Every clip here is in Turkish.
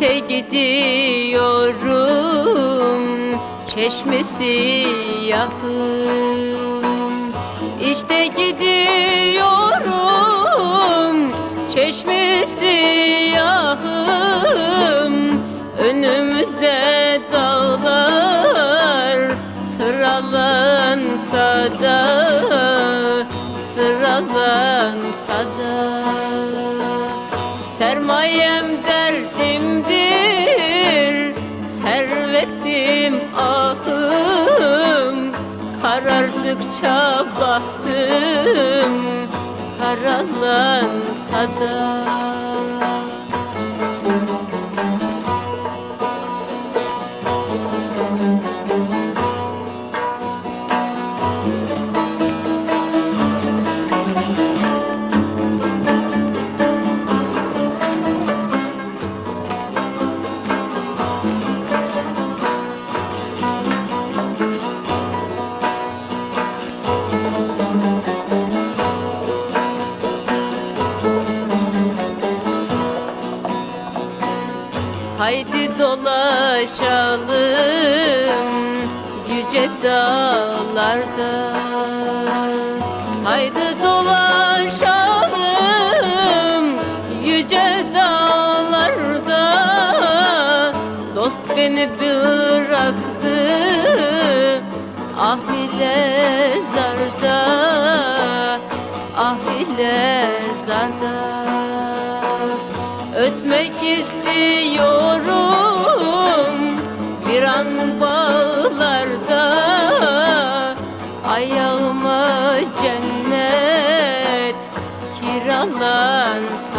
gidiyorum çeşmesi yakın. İşte gidiyorum çeşmesi yakın. Önümüzde dağlar sıralansa da Servetim ahım Karardıkça bahtım Karalansa da Haydi dolaşalım yüce dağlarda. Haydi dolaşalım yüce dağlarda. Dost beni bıraktı ah ile zarda Ah ile zarda. Ötmek istiyorum Ayağıma cennet kiralansa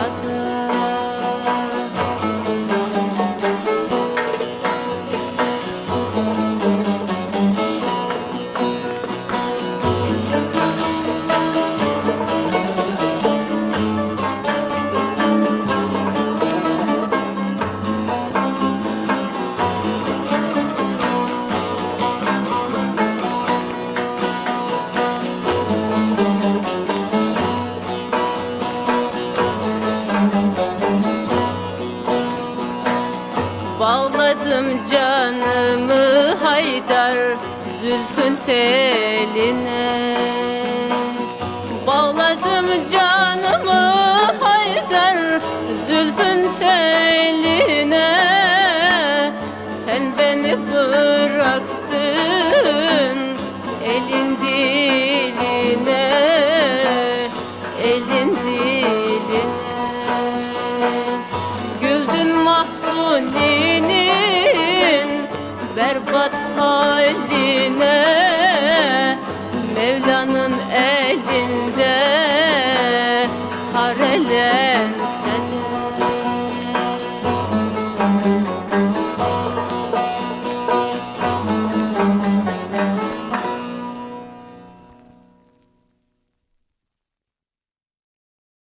Bağladım canımı haydar zülfün teline. Bağladım canımı haydar zülfün teline. Sen beni bıraktın